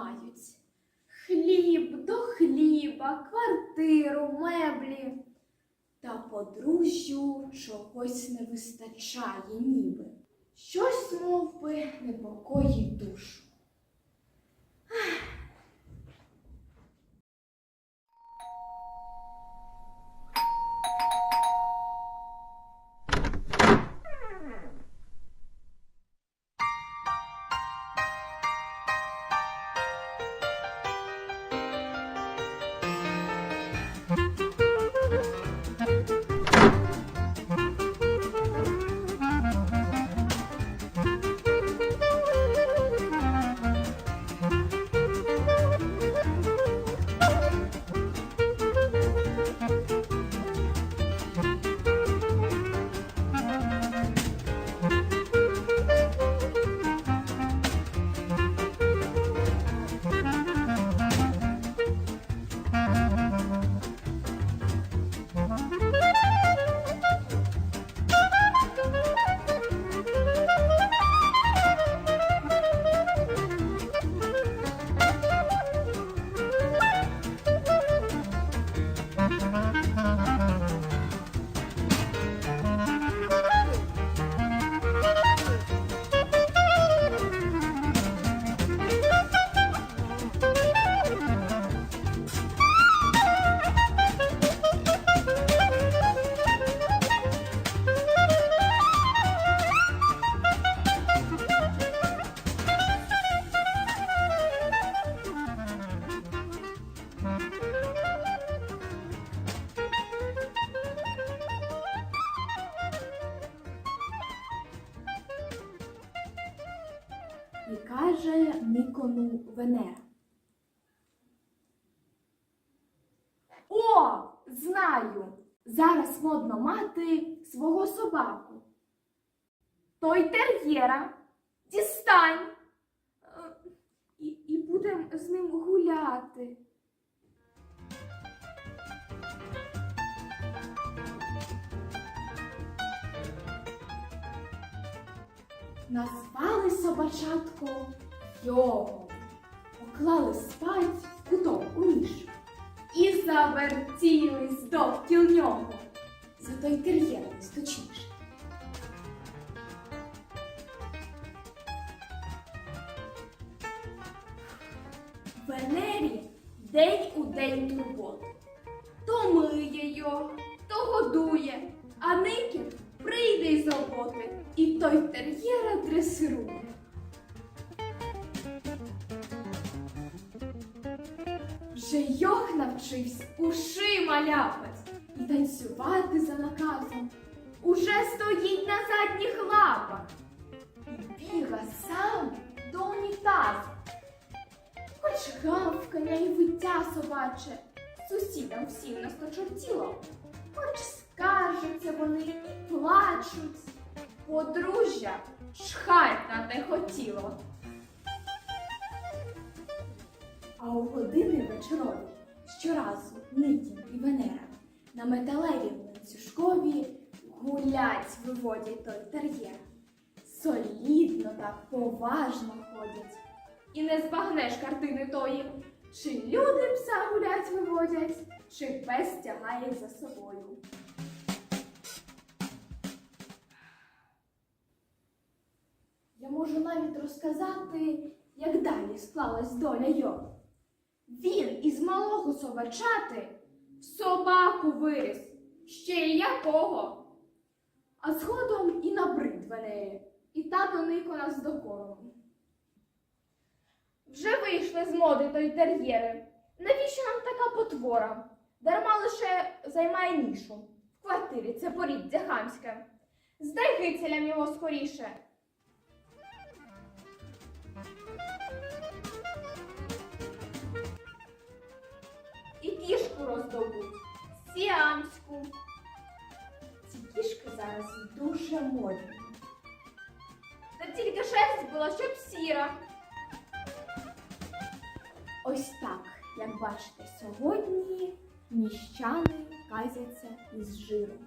мають. Хліб до хліба, квартиру, меблі. Та подружжю чогось не вистачає ніби. Щось, мов би, непокоїть душу. І каже Мікону Венера. О, знаю! Зараз модно мати свого собаку. Той тер'єра. Дістань. Е, І, і будемо з ним гуляти. Назвали собачатку його, поклали спать в куток у ніж і завертілись довкіл нього. Зато й тер'єр не сточніше. Венері день у день турботи. То миє його, то годує, а ники прийде із роботи, і той тер'єра дресирує. Вже йох навчився ушима ляпать і танцювати за наказом. Уже стоїть на задніх лапах і біга сам до унітазу. Хоч гавкання і виття собаче, сусідам всім насточортіло. Хоч скаржаться вони і плачуть. Подружжя чхать на те хотіло. А у години вечорові щоразу Нитін і Венера на металевій ланцюжкові гулять виводять той тер'єр. Солідно так поважно ходять. І не збагнеш картини тої, чи люди пса гулять виводять, чи пес тягає за собою. Можу навіть розказати, як далі склалась доля його. Він із малого собачати в собаку виріс, ще й якого. А згодом і набрид Венері, і тато Нико нас з докором. Вже вийшли з моди той тер'єри. Навіщо нам така потвора? Дарма лише займає нішу. В квартирі це поріддя хамське. Здай гицелям його скоріше. І кішку роздобуть. Сіамську. Ці кішки зараз дуже модні. Та тільки шерсть була, щоб сіра. Ось так, як бачите, сьогодні міщани казяться із жиром.